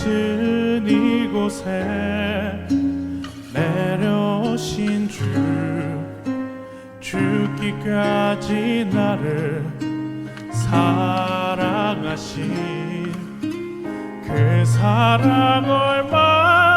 같은 이곳에 내려오신 주 죽기까지 나를 사랑하신 그 사랑 얼마나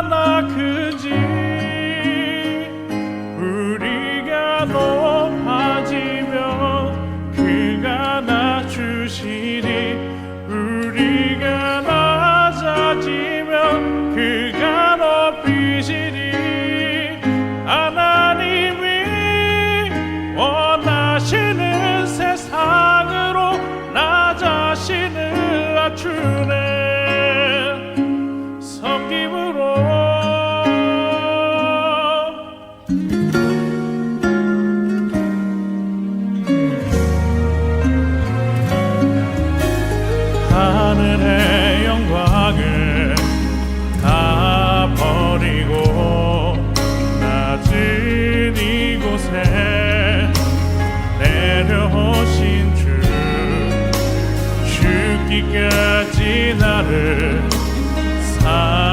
지 나를 사